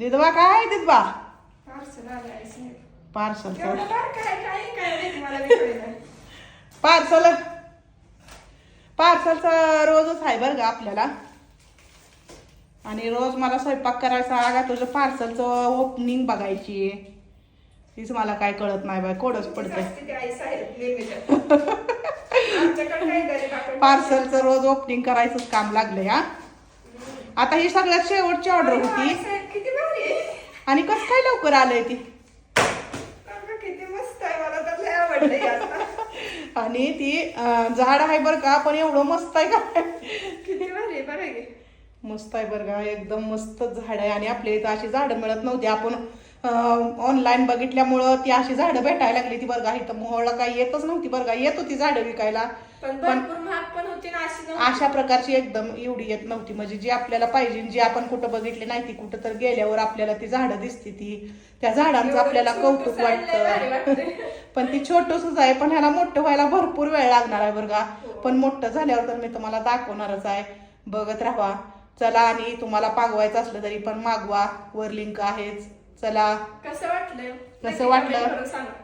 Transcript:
दिदबा काय दिदबा पार्सल आलं आहे साहेब. पार्सल एवढं काय काय काय. पार्सल. पार्सलचा रोजच आहे बरं का आपल्याला. आणि रोज मला स्वयंपाक करायचा आगा तुझं पार्सलचं ओपनिंग बघायची तीच मला काय कळत नाही बाय कोडच पडतंय. ती आई साहेब. आमच्याकडे पार्सलचं रोज ओपनिंग करायचंच काम लागलंय हा. आता ही सगळ्यात शेवटची ऑर्डर अरे वा, होती आई साहेब किती भारी आहे. आणि कसं काय लवकर आलंय ती? किती मस्त आहे. मला तर लय आवडलं आता. आणि ती झाड आहे बरं का पण एवढं मस्त आहे का? किती भारी आहे बरं आहे. मस्त आहे बरं का एकदम मस्त झाड आहे. आणि आपल्या इथं अशी झाडं मिळत नव्हती. आपण ऑनलाईन बघितल्यामुळं ती अशी झाडं भेटायला लागली ती बरं का. इथं मोहळला काही येतच नव्हती बरं का. येत होती झाडं विकायला. पण अशी प्रकारची एकदम एवढी येत नव्हती. म्हणजे जी आपल्याला पाहिजे जी आपण कुठं बघितली नाही ती कुठं तर गेल्यावर आपल्याला ती झाडं दिसते ती. त्या झाडांचं आपल्याला कौतुक वाटतं. पण ती छोटूसच आहे. पण ह्याला मोठं व्हायला भरपूर वेळ लागणार आहे बरं का. हो. पण मोठं झाल्यावर तर मी तुम्हाला दाखवणारच आहे. बघत राहा. चला आणि तुम्हाला मागवायचं असलं तरी पण मागवा. वर लिंक आहेच. चला. कसं वाटलं? कसं वाटलं?